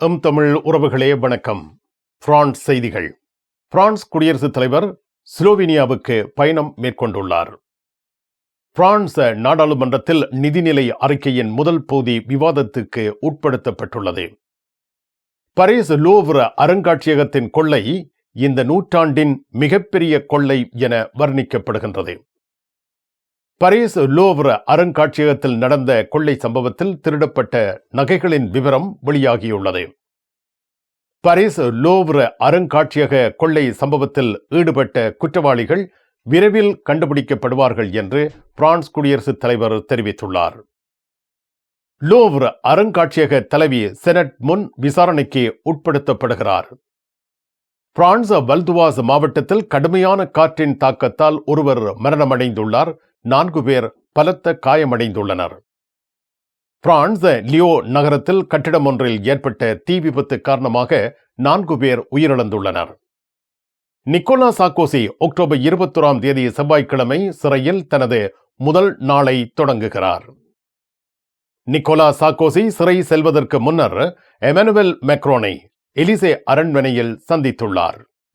M Tamil உறவுகளே வணக்கம். France செய்திகள். பிரான்ஸ் குடியரசுத் தலைவர் ஸ்லோவேனியாவுக்கு பயணம் மேற்கொண்டுள்ளார். பிரான்ஸ் நாடாளுமன்றத்தில் நிதிநிலை அறிக்கையின் முதல் பகுதி விவாதத்துக்கு உட்படுத்தப்பட்டுள்ளது. பரிஸ் லோவ்ர அருங்காட்சியகத்தின் கொள்ளை இந்த நூற்றாண்டின் மிகப்பெரிய கொள்ளை என வர்ணிக்கப்படுகின்றது. பரிஸ் லோவ்ர அருங்காட்சியகத்தில் நடந்த கொள்ளை சம்பவத்தில் திருடப்பட்ட நகைகளின் விவரம் வெளியாகியுள்ளது. பரிஸ் லோவ்ர அருங்காட்சியக கொள்ளை சம்பவத்தில் ஈடுபட்ட குற்றவாளிகள் விரைவில் கண்டுபிடிக்கப்படுவார்கள் என்று பிரான்ஸ் குடியரசுத் தலைவர் தெரிவித்துள்ளார். லோவ்ர அருங்காட்சியக தலைவி செனட் முன் விசாரணைக்கு உட்படுத்தப்படுகிறார். பிரான்ஸ் வல்துவாஸ் மாவட்டத்தில் கடுமையான காற்றின் தாக்கத்தால் ஒருவர் மரணமடைந்துள்ளார். நான்கு பேர் பலத்த காயமடைந்துள்ளனர். பிரான்ஸ் லியோ நகரத்தில் கட்டிடம் ஒன்றில் ஏற்பட்ட தீ விபத்து காரணமாக நான்கு பேர் உயிரிழந்துள்ளனர். நிக்கோலா சாக்கோசி அக்டோபர் இருபத்தொராம் தேதி செவ்வாய்க்கிழமை சிறையில் தனது முதல் நாளை தொடங்குகிறார். நிக்கோலா சாக்கோசி சிறை செல்வதற்கு முன்னர் எமனுவல் மெக்ரோனை எலிசே அரண்மனையில் சந்தித்துள்ளார்.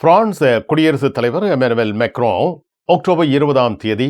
பிரான்ஸ் குடியரசுத் தலைவர் எமனுவல் மெக்ரோ அக்டோபர் இருபதாம் தேதி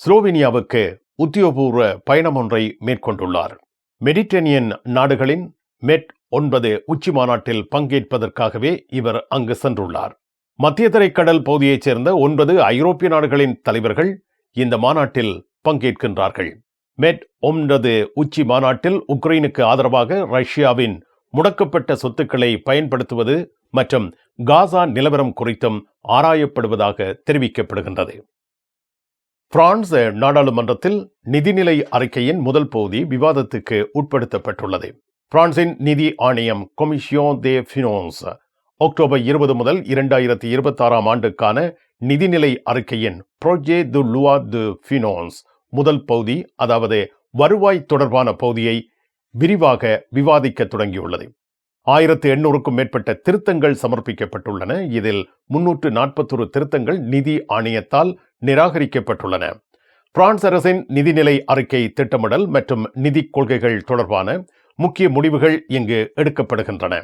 ஸ்லோவேனியாவுக்கு உத்தியோகபூர்வ பயணம் ஒன்றை மேற்கொண்டுள்ளார். மெடிட்டேனியன் நாடுகளின் மெட் ஒன்பது உச்சி மாநாட்டில் பங்கேற்பதற்காகவே இவர் அங்கு சென்றுள்ளார். மத்திய திரைக்கடல் பகுதியைச் சேர்ந்த ஒன்பது ஐரோப்பிய நாடுகளின் தலைவர்கள் இந்த மாநாட்டில் பங்கேற்கின்றார்கள். மெட் ஒன்பது உச்சி மாநாட்டில் உக்ரைனுக்கு ஆதரவாக ரஷ்யாவின் முடக்கப்பட்ட சொத்துக்களை பயன்படுத்துவது மற்றும் காசா நிலவரம் குறித்தும் ஆராயப்படுவதாக தெரிவிக்கப்படுகின்றது. பிரான்ஸ் நாடாளுமன்றத்தில் நிதிநிலை அறிக்கையின் முதல் பகுதி விவாதத்துக்கு உட்படுத்தப்பட்டுள்ளது. பிரான்சின் நிதி ஆணையம் கொமிஷியோன் தே ஃபினோன்ஸ் அக்டோபர் இருபது முதல் இரண்டாயிரத்தி இருபத்தாறாம் ஆண்டுக்கான நிதிநிலை அறிக்கையின் ப்ரோஜே து லுவா து ஃபினோன்ஸ் முதல் பகுதி அதாவது வருவாய் தொடர்பான பகுதியை விரிவாக விவாதிக்க தொடங்கியுள்ளது. ஆயிரத்து எண்ணூறுக்கும் மேற்பட்ட திருத்தங்கள் சமர்ப்பிக்கப்பட்டுள்ளன. இதில் முன்னூற்று நாற்பத்தொரு திருத்தங்கள் நிதி ஆணையத்தால் நிராகரிக்கப்பட்டுள்ளன. பிரான்ஸ் அரசின் நிதிநிலை அறிக்கை திட்டமிடல் மற்றும் நிதி கொள்கைகள் தொடர்பான முக்கிய முடிவுகள் இங்கு எடுக்கப்படுகின்றன.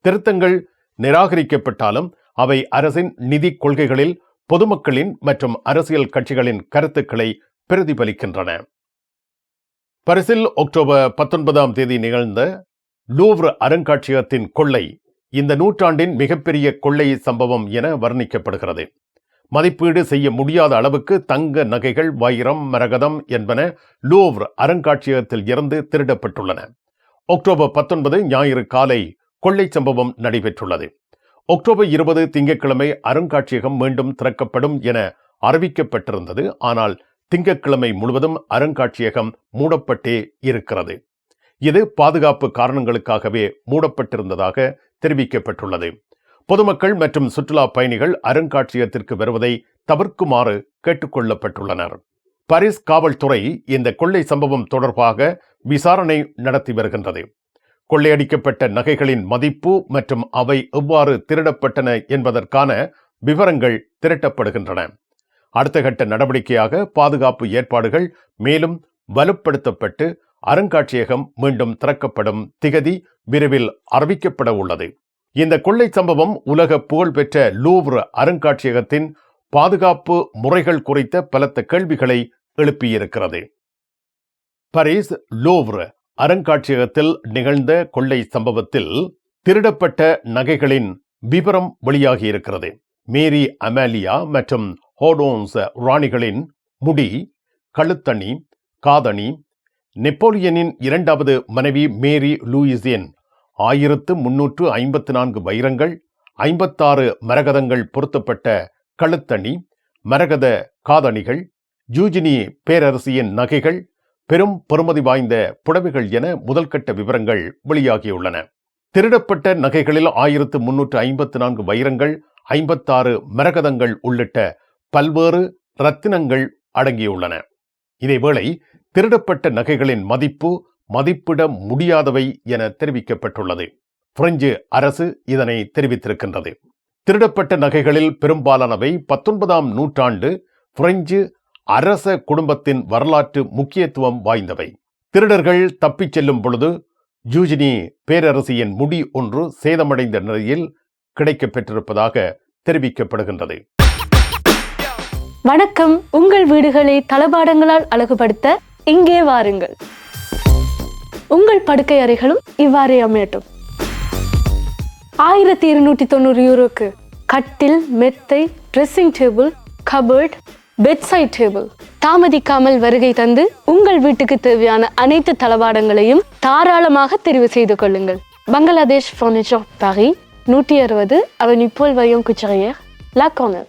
திருத்தங்கள் நிராகரிக்கப்பட்டாலும் அவை அரசின் நிதி கொள்கைகளில் பொதுமக்களின் மற்றும் அரசியல் கட்சிகளின் கருத்துக்களை பிரதிபலிக்கின்றன. பரிசில் அக்டோபர் பத்தொன்பதாம் தேதி நிகழ்ந்த லூவ்ர் அருங்காட்சியகத்தின் கொள்ளை இந்த நூற்றாண்டின் மிகப்பெரிய கொள்ளை சம்பவம் என வர்ணிக்கப்படுகிறது. மதிப்பீடு செய்ய முடியாத அளவுக்கு தங்க நகைகள் வைரம் மரகதம் என்பன லூவ்ர் அருங்காட்சியகத்தில் இருந்து திருடப்பட்டுள்ளன. அக்டோபர் பத்தொன்பது ஞாயிறு காலை கொள்ளை சம்பவம் நடைபெற்றுள்ளது. அக்டோபர் இருபது திங்கட்கிழமை அருங்காட்சியகம் மீண்டும் திறக்கப்படும் என அறிவிக்கப்பட்டிருந்தது. ஆனால் திங்கட்கிழமை முழுவதும் அருங்காட்சியகம் மூடப்பட்டே இருக்கிறது. இது பாதுகாப்பு காரணங்களுக்காகவே மூடப்பட்டிருந்ததாக தெரிவிக்கப்பட்டுள்ளது. பொதுமக்கள் மற்றும் சுற்றுலா பயணிகள் அருங்காட்சியகத்திற்கு வருவதை தவிர்க்குமாறு கேட்டுக்கொள்ளப்பட்டுள்ளனர். பாரிஸ் காவல்துறை இந்த கொள்ளை சம்பவம் தொடர்பாக விசாரணை நடத்தி வருகின்றது. கொள்ளையடிக்கப்பட்ட நகைகளின் மதிப்பு மற்றும் அவை எவ்வாறு திருடப்பட்டன என்பதற்கான விவரங்கள் திரட்டப்படுகின்றன. அடுத்த கட்ட நடவடிக்கையாக பாதுகாப்பு ஏற்பாடுகள் மேலும் வலுப்படுத்தப்பட்டு அருங்காட்சியகம் மீண்டும் திறக்கப்படும் திகதி விரைவில் அறிவிக்கப்பட உள்ளது. இந்த கொள்ளை சம்பவம் உலக புகழ்பெற்ற லூவ்ர் அருங்காட்சியகத்தின் பாதுகாப்பு முறைகள் குறித்த பலத்த கேள்விகளை எழுப்பியிருக்கிறது. பரிஸ் லூவ்ர் அருங்காட்சியகத்தில் நிகழ்ந்த கொள்ளை சம்பவத்தில் திருடப்பட்ட நகைகளின் விவரம் வெளியாகியிருக்கிறது. மேரி அமேலியா மற்றும் ஹோடோன்ஸ் ராணிகளின் முடி கழுத்தணி காதணி நெப்போலியனின் இரண்டாவது மனைவி மேரி லூயிசியன் ஆயிரத்து முன்னூற்று ஐம்பத்து நான்கு வைரங்கள் ஐம்பத்தாறு மரகதங்கள் பொருத்தப்பட்ட கழுத்தணி மரகத காதணிகள் ஜூஜினி பேரரசியின் நகைகள் பெரும் பெறுமதி வாய்ந்த புடவைகள் என முதல்கட்ட விவரங்கள் வெளியாகியுள்ளன. திருடப்பட்ட நகைகளில் ஆயிரத்து முன்னூற்று ஐம்பத்து நான்கு வைரங்கள் ஐம்பத்தாறு மரகதங்கள் உள்ளிட்ட பல்வேறு ரத்தினங்கள் அடங்கியுள்ளன. இதேவேளை திருடப்பட்ட நகைகளின் மதிப்பு மதிப்பிட முடியாதவை என தெரிவிக்கப்பட்டுள்ளது. பிரெஞ்சு அரசு இதனை தெரிவித்திருக்கின்றது. திருடப்பட்ட நகைகளில் பெரும்பாலானவை பத்தொன்பதாம் நூற்றாண்டு பிரெஞ்சு அரச குடும்பத்தின் வரலாற்று முக்கியத்துவம் வாய்ந்தவை. திருடர்கள் தப்பிச் செல்லும் பொழுது ஜூஜினி பேரரசியின் முடி ஒன்று சேதமடைந்த நிலையில் கிடைக்கப் பெற்றிருப்பதாக தெரிவிக்கப்படுகின்றது. வணக்கம். உங்கள் வீடுகளை தளபாடங்களால் அழகுபடுத்த இங்கே வாருங்கள். உங்கள் படுக்கை அறைகளும் இவ்வாறே அமையட்டும். ஆயிரத்தி இருநூற்றி தொண்ணூறு யூரோக்கு கட்டில் மெத்தை dressing table cupboard bedside table தாமதிக்காமல் வருகை தந்து உங்கள் வீட்டுக்கு தேவையான அனைத்து தளபாடங்களையும் தாராளமாக தெரிவு செய்து கொள்ளுங்கள். பங்களாதேஷ் ஃபர்னிச்சர் பாரி நூற்றி அறுபது அவன் போல் வயோங் குச்சரையர் லா கார்னர்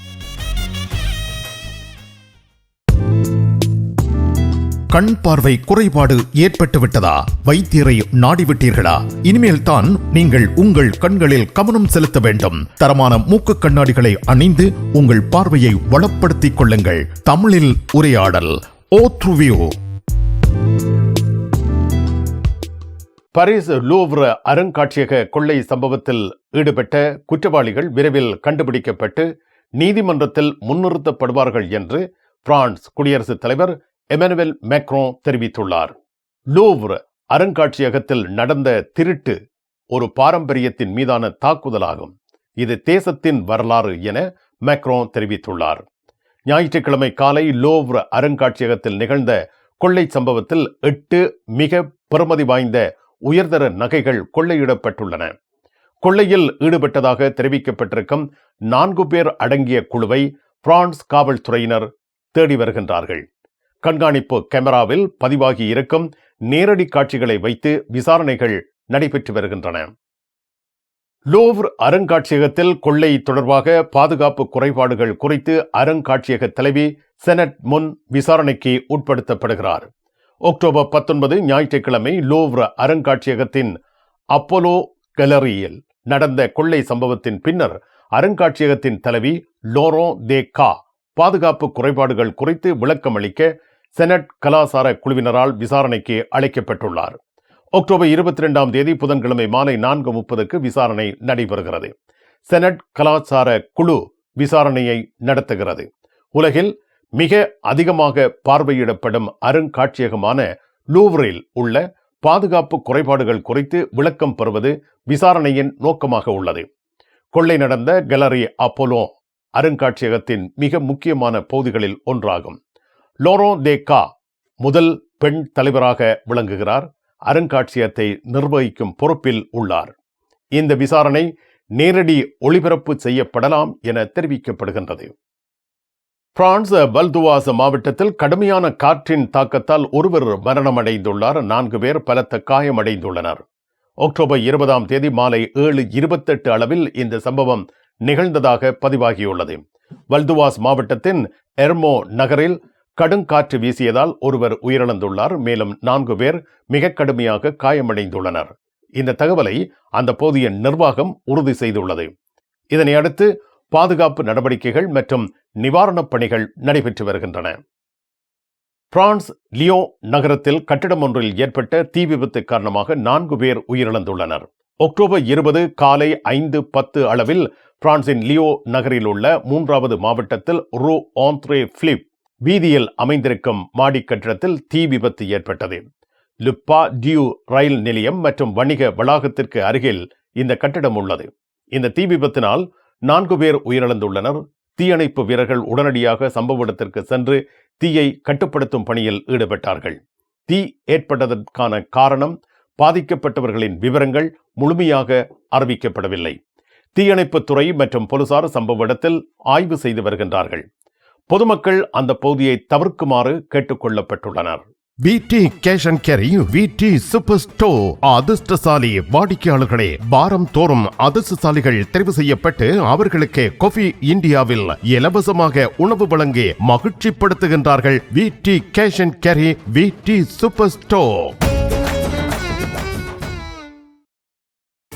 கண் பார்வை குறைபாடு ஏற்பட்டுவிட்டதா? வைத்தியரை நாடிவிட்டீர்களா? இனிமேல் தான் நீங்கள் உங்கள் கண்களில் கவனம் செலுத்த வேண்டும். தரமான மூக்கு கண்ணாடிகளை அணிந்து உங்கள் பார்வையை வளப்படுத்திக் கொள்ளுங்கள். தமிழில் உரையாடல் ஓத்ருவியோ பரிஸ் லூவ்ர அருங்காட்சியக கொள்ளை சம்பவத்தில் ஈடுபட்ட குற்றவாளிகள் விரைவில் கண்டுபிடிக்கப்பட்டு நீதிமன்றத்தில் முன்னிறுத்தப்படுவார்கள் என்று பிரான்ஸ் குடியரசுத் தலைவர் எமனுவல் மேக்ரோ தெரிவித்துள்ளார். லூவ்ர் அருங்காட்சியகத்தில் நடந்த திருட்டு ஒரு பாரம்பரியத்தின் மீதான தாக்குதலாகும். இது தேசத்தின் வரலாறு என மேக்ரோ தெரிவித்துள்ளார். ஞாயிற்றுக்கிழமை காலை லோவ்ர அருங்காட்சியகத்தில் நிகழ்ந்த கொள்ளை சம்பவத்தில் எட்டு மிக பெறுமதி வாய்ந்த உயர்தர நகைகள் கொள்ளையிடப்பட்டுள்ளன. கொள்ளையில் ஈடுபட்டதாக தெரிவிக்கப்பட்டிருக்கும் நான்கு பேர் அடங்கிய குழுவை பிரான்ஸ் காவல்துறையினர் தேடி வருகின்றார்கள். கண்காணிப்பு கேமராவில் பதிவாகி இருக்கும் நேரடி காட்சிகளை வைத்து விசாரணைகள் நடைபெற்று வருகின்றன. லோவர் அருங்காட்சியகத்தில் கொள்ளை தொடர்பாக பாதுகாப்பு குறைபாடுகள் குறித்து அருங்காட்சியக தலைவி செனட் முன் விசாரணைக்கு உட்படுத்தப்படுகிறார். அக்டோபர் பத்தொன்பது ஞாயிற்றுக்கிழமை லோவ்ர அருங்காட்சியகத்தின் அப்போலோ கேலரியில் நடந்த கொள்ளை சம்பவத்தின் பின்னர் அருங்காட்சியகத்தின் தலைவி லோரோ தே கா பாதுகாப்பு குறைபாடுகள் குறித்து விளக்கம் அளிக்க செனட் கலாசார குழுவினரால் விசாரணைக்கு அழைக்கப்பட்டுள்ளார். அக்டோபர் இருபத்தி ரெண்டாம் தேதி புதன்கிழமை மாலை நான்கு முப்பதுக்கு விசாரணை நடைபெறுகிறது. செனட் கலாச்சார குழு விசாரணையை நடத்துகிறது. உலகில் மிக அதிகமாக பார்வையிடப்படும் அருங்காட்சியகமான லூவரில் உள்ள பாதுகாப்பு குறைபாடுகள் குறித்து விளக்கம் பெறுவது விசாரணையின் நோக்கமாக உள்ளது. கொள்ளை நடந்த கேலரி அப்போலோ அருங்காட்சியகத்தின் மிக முக்கியமான பகுதிகளில் ஒன்றாகும். லோரோ தே முதல் பெண் தலைவராக விளங்குகிறார். அருங்காட்சியகத்தை நிர்வகிக்கும் பொறுப்பில் உள்ளார். இந்த விசாரணை நேரடி ஒளிபரப்பு செய்யப்படலாம் என தெரிவிக்கப்படுகின்றது. பிரான்ஸ் பல்துவாஸ் மாவட்டத்தில் கடுமையான காற்றின் தாக்கத்தால் ஒருவர் மரணமடைந்துள்ளார். நான்கு பேர் பலத்த காயமடைந்துள்ளனர். அக்டோபர் இருபதாம் தேதி மாலை ஏழு இருபத்தெட்டு அளவில் இந்த சம்பவம் நிகழ்ந்ததாக பதிவாகியுள்ளது. வல்துவாஸ் மாவட்டத்தின் எர்மோ நகரில் கடுங்காற்று வீசியதால் ஒருவர் உயிரிழந்துள்ளார். மேலும் நான்கு பேர் மிக கடுமையாக காயமடைந்துள்ளனர். இந்த தகவலை அந்த போதிய நிர்வாகம் உறுதி செய்துள்ளது. இதனை அடுத்து பாதுகாப்பு நடவடிக்கைகள் மற்றும் நிவாரணப் பணிகள் நடைபெற்று வருகின்றன. பிரான்ஸ் லியோ நகரத்தில் கட்டிடம் ஒன்றில் ஏற்பட்ட தீ விபத்து காரணமாக நான்கு பேர் உயிரிழந்துள்ளனர். அக்டோபர் இருபது காலை ஐந்து பத்து அளவில் பிரான்சின் லியோ நகரில் உள்ள மூன்றாவது மாவட்டத்தில் ரூ. ஆந்த்ரே பிலிப் வீதியில் அமைந்திருக்கும் மாடி கட்டிடத்தில் தீ விபத்து ஏற்பட்டது. லுப்பா டியூ ரயில் நிலையம் மற்றும் வணிக வளாகத்திற்கு அருகில் இந்த கட்டிடம் உள்ளது. இந்த தீ விபத்தினால் நான்கு பேர் உயிரிழந்துள்ளனர். தீயணைப்பு வீரர்கள் உடனடியாக சம்பவ இடத்திற்கு சென்று தீயை கட்டுப்படுத்தும் பணியில் ஈடுபட்டார்கள். தீ ஏற்பட்டதற்கான காரணம் பாதிக்கப்பட்டவர்களின் விவரங்கள் முழுமையாக அறிவிக்கப்படவில்லை. தீயணைப்புத் துறை மற்றும் போலீசார் சம்பவ இடத்தில் ஆய்வு செய்து வருகின்றார்கள். பொதுமக்கள் அந்த பகுதியை தவிர்க்குமாறு கேட்டுக்கொள்ளப்பட்டுள்ளனர். VD cash and carry VD super store அதிர்ஷ்டசாலி வாடிக்கையாளர்களே வாரம் தோறும் அதிர்ஷ்டசாலிகள் தெரிவு செய்யப்பட்டு அவர்களுக்கு கொஃபி இந்தியாவில் இலவசமாக உணவு வழங்கி மகிழ்ச்சிப்படுத்துகின்றார்கள் VD cash and carry VD super store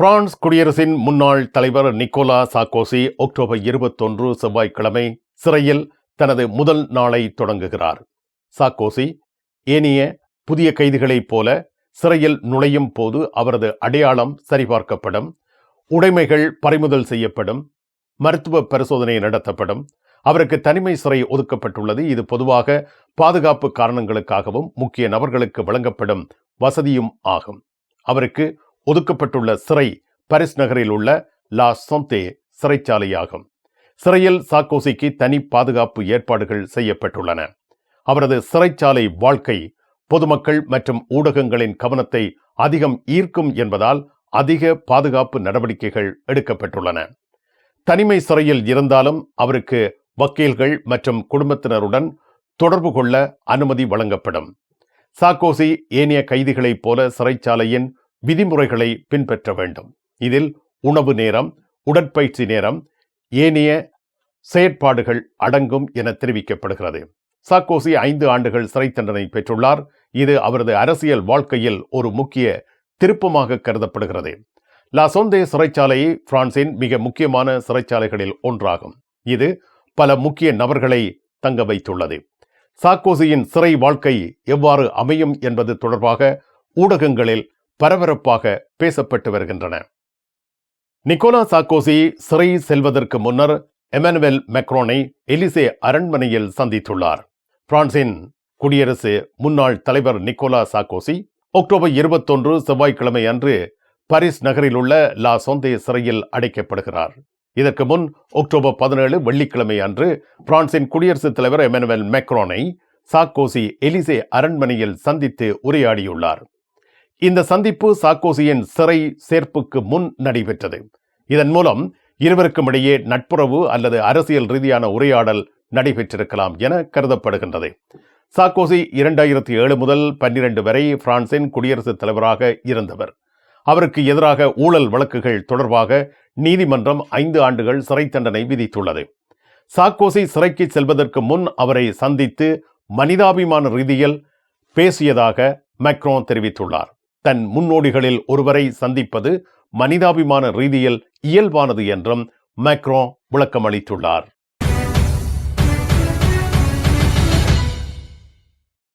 France குடியரசின் முன்னாள் தலைவர் நிக்கோலா சாக்கோசி அக்டோபர் இருபத்தொன்று செவ்வாய்க்கிழமை சிறையில் தனது முதல் நாளை தொடங்குகிறார். சாக்கோசி ஏனைய புதிய கைதிகளைப் போல சிறையில் நுழையும் போது அவரது அடையாளம் சரிபார்க்கப்படும் உடைமைகள் பறிமுதல் செய்யப்படும் மருத்துவ பரிசோதனை நடத்தப்படும் அவருக்கு தனிமை சிறை ஒதுக்கப்பட்டுள்ளது. இது பொதுவாக பாதுகாப்பு காரணங்களுக்காகவும் முக்கிய நபர்களுக்கு வழங்கப்படும் வசதியும் ஆகும். அவருக்கு ஒதுக்கப்பட்டுள்ள சிறை பாரிஸ் நகரில் உள்ள லா சொந்தே சிறைச்சாலையாகும். சிறையில் சாக்கோசிக்கு தனி பாதுகாப்பு ஏற்பாடுகள் செய்யப்பட்டுள்ளன. அவரது சிறைச்சாலை வாழ்க்கை பொதுமக்கள் மற்றும் ஊடகங்களின் கவனத்தை அதிகம் ஈர்க்கும் என்பதால் அதிக பாதுகாப்பு நடவடிக்கைகள் எடுக்கப்பட்டுள்ளன. தனிமை சிறையில் இருந்தாலும் அவருக்கு வக்கீல்கள் மற்றும் குடும்பத்தினருடன் தொடர்பு கொள்ள அனுமதி வழங்கப்படும். சாக்கோசி ஏனைய கைதிகளைப் போல சிறைச்சாலையின் விதிமுறைகளை பின்பற்ற வேண்டும். இதில் உணவு நேரம் உடற்பயிற்சி நேரம் ஏனைய செயற்பாடுகள் அடங்கும் என தெரிவிக்கப்படுகிறது. சாக்கோசி ஐந்து ஆண்டுகள் சிறை தண்டனை பெற்றுள்ளார். இது அவரது அரசியல் வாழ்க்கையில் ஒரு முக்கிய திருப்பமாக கருதப்படுகிறது. லாசோந்தே சிறைச்சாலை பிரான்சின் மிக முக்கியமான சிறைச்சாலைகளில் ஒன்றாகும். இது பல முக்கிய நபர்களை தங்க வைத்துள்ளது. சாக்கோசியின் சிறை வாழ்க்கை எவ்வாறு அமையும் என்பது தொடர்பாக ஊடகங்களில் பரபரப்பாக பேசப்பட்டு வருகின்றன. நிக்கோலா சாக்கோசி சிறை செல்வதற்கு முன்னர் எமனுவல் மெக்ரோனை எலிசே அரண்மனையில் சந்தித்துள்ளார். பிரான்சின் குடியரசு முன்னாள் தலைவர் நிக்கோலா சாக்கோசி அக்டோபர் இருபத்தொன்று செவ்வாய்க்கிழமை அன்று பாரிஸ் நகரில் உள்ள லா சொந்தே சிறையில் அடைக்கப்படுகிறார். இதற்கு முன் அக்டோபர் பதினேழு வெள்ளிக்கிழமை அன்று பிரான்சின் குடியரசுத் தலைவர் எமனுவல் மெக்ரோனை சாக்கோசி எலிசே அரண்மனையில் சந்தித்து உரையாடியுள்ளார். இந்த சந்திப்பு சாக்கோசியின் சிறை சேர்ப்புக்கு முன் நடைபெற்றது. இதன் மூலம் இருவருக்கும் இடையே நட்புறவு அல்லது அரசியல் ரீதியான உரையாடல் நடைபெற்றிருக்கலாம் என கருதப்படுகின்றது. சாக்கோசி இரண்டாயிரத்தி ஏழு முதல் பன்னிரண்டு வரை பிரான்சின் குடியரசுத் தலைவராக இருந்தவர். அவருக்கு எதிராக ஊழல் வழக்குகள் தொடர்பாக நீதிமன்றம் ஐந்து ஆண்டுகள் சிறை தண்டனை விதித்துள்ளது. சாக்கோசி சிறைக்கு செல்வதற்கு முன் அவரை சந்தித்து மனிதாபிமான ரீதியில் பேசியதாக மேக்ரோன் தெரிவித்துள்ளார். தன் முன்னோடிகளில் ஒருவரை சந்திப்பது மனிதாபிமான ரீதியில் இயல்பானது என்றும் மேக்ரோ விளக்கமளித்துள்ளார்.